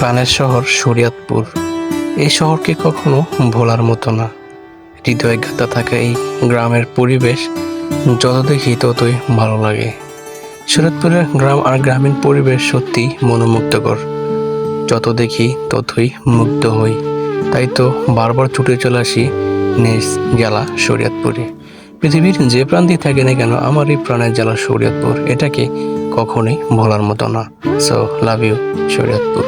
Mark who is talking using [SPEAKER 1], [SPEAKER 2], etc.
[SPEAKER 1] প্রাণের শহর শরিয়তপুর। এই শহরকে কখনো ভোলার মতো না। হৃদয় গাঁথা থাকা এই গ্রামের পরিবেশ যত দেখি ততই ভালো লাগে। শরৎপুরের গ্রাম আর গ্রামীণ পরিবেশ সত্যি মনোমুগ্ধকর। যত দেখি ততই মুগ্ধ হই, তাই তো বারবার ছুটে চলে আসি নিজ জেলা শরীয়তপুরে। পৃথিবীর যে প্রান্তেই থাকে না কেন আমার এই প্রাণের জেলা শরীয়তপুর। এটাকে কখনোই ভোলার মতো না। So love you Shariatpur.